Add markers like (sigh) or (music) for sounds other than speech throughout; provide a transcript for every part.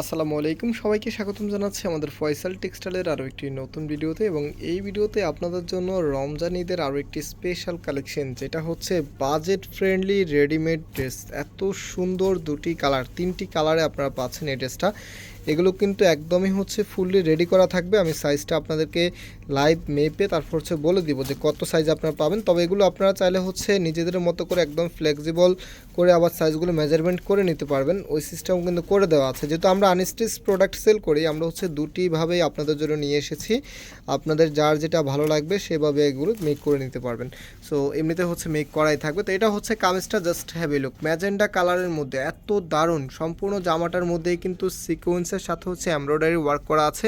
আসসালামু আলাইকুম। সবাইকে স্বাগতম জানাচ্ছি আমাদের ফয়সাল টেক্সটাইলের আরও একটি নতুন ভিডিওতে এবং এই ভিডিওতে আপনাদের জন্য রমজান ঈদের আরও একটি স্পেশাল কালেকশন যেটা হচ্ছে বাজেট ফ্রেন্ডলি রেডিমেড ড্রেস এত সুন্দর দুটি কালার তিনটি কালারে আপনারা পাচ্ছেন এই ড্রেসটা এগুলো কিন্তু একদমই হচ্ছে ফুললি রেডি করা থাকবে। আমি সাইজটা আপনাদেরকে লাইভ মেপে তারপর হচ্ছে বলে দিব যে কত সাইজ আপনারা পাবেন। তবে এগুলো আপনারা চাইলে হচ্ছে নিজেদের মতো করে একদম ফ্লেক্সিবল করে আবার সাইজগুলো মেজারমেন্ট করে নিতে পারবেন। ওই সিস্টেম কিন্তু করে দেওয়া আছে। যেহেতু আমরা আনস্টিচ প্রোডাক্ট সেল করি, আমরা হচ্ছে দুটিভাবেই আপনাদের জন্য নিয়ে এসেছি। আপনাদের যার যেটা ভালো লাগবে সেভাবে এগুলো মেক করে নিতে পারবেন। সো এমনিতে হচ্ছে মেক করাই থাকবে। তো এটা হচ্ছে কামিজটা জাস্ট হ্যাভি লুক ম্যাজেন্ডা কালারের মধ্যে এত দারুণ। সম্পূর্ণ জামাটার মধ্যেই কিন্তু সিকোয়েন্সের সাথে হচ্ছে এমব্রয়ডারি ওয়ার্ক করা আছে।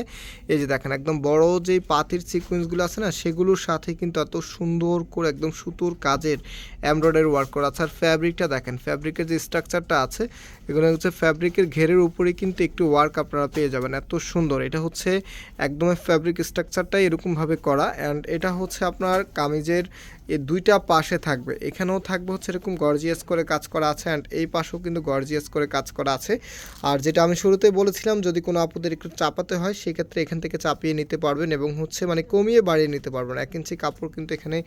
এই যে দেখেন, একদম বড় যে পাতির সিকোয়েন্সগুলো আছে না, সেগুলোর সাথে কিন্তু এত সুন্দর করে একদম সুতোর কাজের এমব্রয়ডারি ওয়ার্ক করা আছে। আর ফ্যাব্রিকটা দেখেন ফ্যাব্রিকের যে স্ট্রাকচারটা আছে, এগুলো হচ্ছে ফ্যাব্রিকের ঘেরের উপরে কিন্তু একটু ওয়ার্ক আপনারা পেয়ে যাবেন। এত সুন্দর, এটা হচ্ছে একদম ফ্যাব্রিক স্ট্রাকচারটাই এরকমভাবে করা। অ্যান্ড এটা হচ্ছে আপনার কামিজের এই দুইটা পাশে থাকবে। এখানেও থাকবে হচ্ছে এরকম গর্জিয়াস করে কাজ করা আছে। অ্যান্ড এই পাশেও কিন্তু গর্জিয়াস করে কাজ করা আছে। আর যেটা আমি শুরুতেই বলেছিলাম যদি কোনো আপুদের একটু চাপাতে হয়, সেক্ষেত্রে এখান থেকে চাপিয়ে নিতে পারবেন এবং হচ্ছে মানে কমিয়ে বাড়িয়ে নিতে পারবেন। এক ইঞ্চি কাপড় কিন্তু এখানে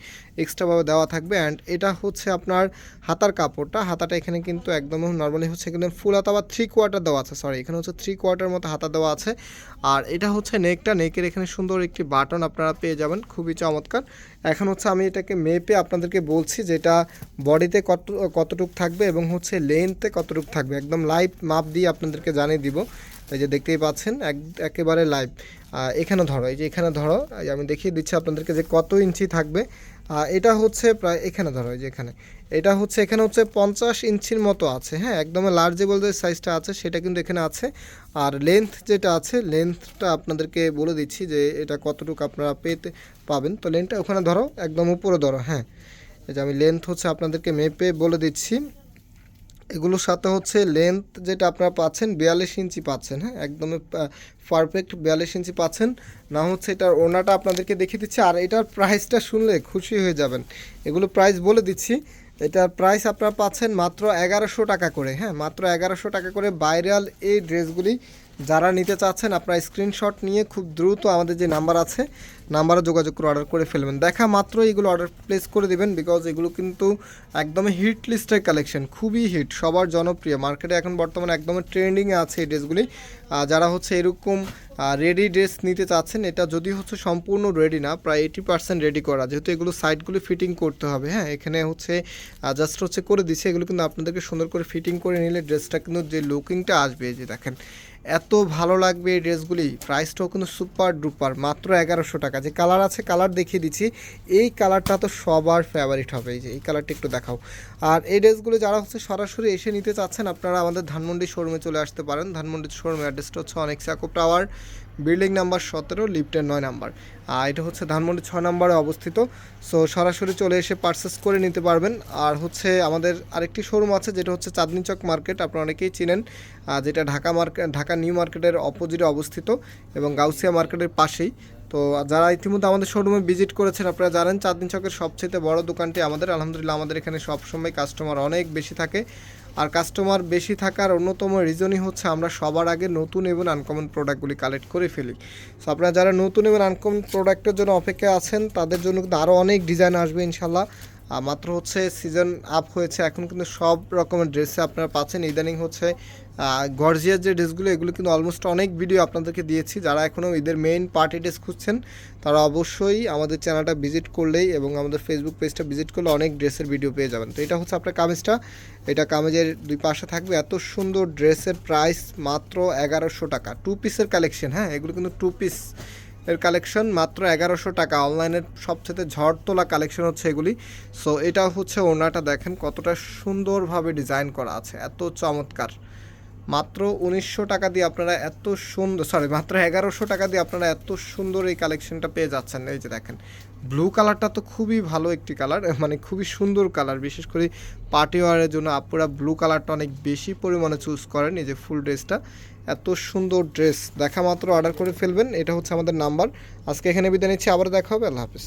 এক্সট্রাভাবে দেওয়া থাকবে অ্যান্ড এটা হচ্ছে আপনার হাতার কাপড়টা। হাতাটা এখানে কিন্তু একদম নর্মালি হচ্ছে কিন্তু ফুল হাতা বা থ্রি কোয়ার্টার দেওয়া আছে সরি এখানে হচ্ছে থ্রি কোয়ার্টার মতো হাতা দেওয়া আছে। আর এটা হচ্ছে নেকটা নেকের এখানে সুন্দর একটি বাটন আপনারা পেয়ে যাবেন, খুবই চমৎকার। এখন হচ্ছে আমি এটাকে মেপে আপনাদেরকে বলছি যে এটা বডিতে কত, কতটুক থাকবে এবং হচ্ছে লেন্থে কতটুক থাকবে। একদম লাইভ মাপ দিয়ে আপনাদেরকে জানিয়ে দিব। এই যে দেখতেই পাচ্ছেন, এক, একেবারে লাইভ এখানে ধরো, এই যে এখানে ধরো আমি দেখিয়ে দিচ্ছি আপনাদেরকে যে কত ইঞ্চি থাকবে। এটা হচ্ছে প্রায় এখানে ধরো, এই যে এখানে। এটা হচ্ছে, এখানে হচ্ছে পঞ্চাশ ইঞ্চির মতো আছে হ্যাঁ? একদম লার্জেবল যে সাইজটা আছে, সেটা কিন্তু এখানে আছে। আর লেন্থ যেটা আছে লেন্থটা আপনাদেরকে বলে দিচ্ছি যে এটা কতটুকু আপনারা পেতে পাবেন। তো লেন্থটা ওখানে ধরো, একদম উপরে ধরো হ্যাঁ? এই যে আমি লেন্থ হচ্ছে আপনাদেরকে মেপে বলে দিচ্ছি। এগুলোর সাথে হচ্ছে লেন্থ যেটা আপনারা পাচ্ছেন, বিয়াল্লিশ ইঞ্চি পাচ্ছেন হ্যাঁ? একদমই পারফেক্ট বিয়াল্লিশ ইঞ্চি পাচ্ছেন। না হচ্ছে এটার ওনাটা আপনাদেরকে দেখিয়ে দিচ্ছি, আর এটার প্রাইসটা শুনলে খুশি হয়ে যাবেন। এগুলো প্রাইস বলে দিচ্ছি, এটার প্রাইস আপনারা পাচ্ছেন মাত্র এগারোশো টাকা করে হ্যাঁ? মাত্র এগারোশো টাকা করে বাইরাল এই ড্রেসগুলি যারা নিতে চাচ্ছেন, আপনারা স্ক্রিনশট নিয়ে খুব দ্রুত আমাদের যে নাম্বার আছে নাম্বারে যোগাযোগ করে অর্ডার করে ফেলবেন। দেখা মাত্র এগুলো অর্ডার প্লেস করে দিবেন বিকজ এগুলো কিন্তু একদমই হিট লিস্টের কালেকশন খুবই হিট সবার জনপ্রিয়। মার্কেটে এখন বর্তমানে একদমই ট্রেন্ডিংয়ে আছে এই ড্রেসগুলি যারা হচ্ছে এরকম রেডি ড্রেস নিতে চাচ্ছেন, এটা যদি হচ্ছে সম্পূর্ণ রেডি না, প্রায় এইটি পার্সেন্ট রেডি করা, যেহেতু এগুলো সাইডগুলো ফিটিং করতে হবে হ্যাঁ? এখানে হচ্ছে জাস্ট হচ্ছে করে দিচ্ছে। এগুলো কিন্তু আপনাদেরকে সুন্দর করে ফিটিং করে নিলে ড্রেসটা কিন্তু যে লুকিংটা আসবে যে দেখেন। এত ভালো লাগবে এই ড্রেসগুলি। প্রাইসটাও কিন্তু সুপার ডুপার মাত্র এগারোশো টাকা। যে কালার আছে কালার দেখিয়ে দিচ্ছি। এই কালারটা তো সবার ফেভারিট হবে। এই যে, এই কালারটা একটু দেখাও। আর এই ড্রেসগুলো যারা হচ্ছে সরাসরি এসে নিতে চাচ্ছেন, আপনারা আমাদের ধানমন্ডি শোরুমে চলে আসতে পারেন। ধানমন্ডি শোরুমের অ্যাড্রেসটা হচ্ছে অনেক সাকুপ টাওয়ার বিল্ডিং নাম্বার সতেরো, লিফটের নয় নাম্বার। আর এটা হচ্ছে ধানমন্ডি ছয় নাম্বারে অবস্থিত। সো সরাসরি চলে এসে পারচেস করে নিতে পারবেন। আর হচ্ছে আমাদের আরেকটি শোরুম আছে, যেটা হচ্ছে চাঁদনি চক মার্কেট। আপনারা অনেকেই চিনেন যেটা ঢাকা মার্কেট ঢাকা নিউ মার্কেটের অপোজিটে অবস্থিত এবং গাউসিয়া মার্কেটের পাশেই। তো, যারা ইতিমধ্যে আমাদের শোরুমে ভিজিট করেছেন, আপনারা জানেন, চাঁদনি চকের সবচেয়ে বড় দোকানটি আমাদের। আলহামদুলিল্লাহ, আমাদের এখানে সবসময় কাস্টমার অনেক বেশি থাকে। আর কাস্টমার বেশি থাকার অন্যতম রিজনই হচ্ছে আমরা সবার আগে নতুন এবং আনকমন প্রোডাক্টগুলি কালেক্ট করে ফেলি। সো আপনারা যারা নতুন এবং আনকমন প্রোডাক্টের জন্য অপেক্ষায় আছেন, তাদের জন্য কিন্তু আরও অনেক ডিজাইন আসবে ইনশাল্লাহ। মাত্র হচ্ছে সিজন আপ হয়েছে। এখন কিন্তু সব রকমের ড্রেসে আপনারা পাচ্ছেন। ইদানিং হচ্ছে গর্জিয়ার যে ড্রেসগুলো এগুলো কিন্তু অলমোস্ট অনেক ভিডিও আপনাদেরকে দিয়েছি। যারা এখনও ঈদের মেইন পার্টি ড্রেস খুঁজছেন, তারা অবশ্যই আমাদের চ্যানেলটা ভিজিট করলেই এবং আমাদের ফেসবুক পেজটা ভিজিট করলে অনেক ড্রেসের ভিডিও পেয়ে যাবেন। তো এটা হচ্ছে আপনার কামিজটা। এটা কামিজের দুই পাশে থাকবে। এত সুন্দর ড্রেসের প্রাইস মাত্র এগারোশো টাকা। টু পিসের কালেকশন হ্যাঁ? এগুলো কিন্তু টু পিস এর কালেকশন মাত্র এগারোশো টাকা। অনলাইনের সবচেয়ে ঝড় তোলা কালেকশন হচ্ছে এগুলি। সো এটা হচ্ছে ওনাটা দেখেন কতটা সুন্দরভাবে ডিজাইন করা আছে। এত চমৎকার। মাত্র উনিশশো টাকা দিয়ে আপনারা এত সুন্দর সরি মাত্র এগারোশো টাকা দিয়ে আপনারা এত সুন্দর এই কালেকশনটা পেয়ে যাচ্ছেন। এই যে দেখেন ব্লু কালারটা তো খুবই ভালো একটি কালার (laughs) মানে খুবই সুন্দর কালার বিশেষ করে পার্টি ওয়ারের জন্য আপুরা ব্লু কালারটা অনেক বেশি পরিমাণে চুজ করেন, এই যে ফুল ড্রেসটা এত সুন্দর ড্রেস দেখা মাত্র অর্ডার করে ফেলবেন, এটা হচ্ছে আমাদের নাম্বার আজকে এখানে বিদায় নিচ্ছি, আবার দেখা হবে, আল্লাহ হাফিজ।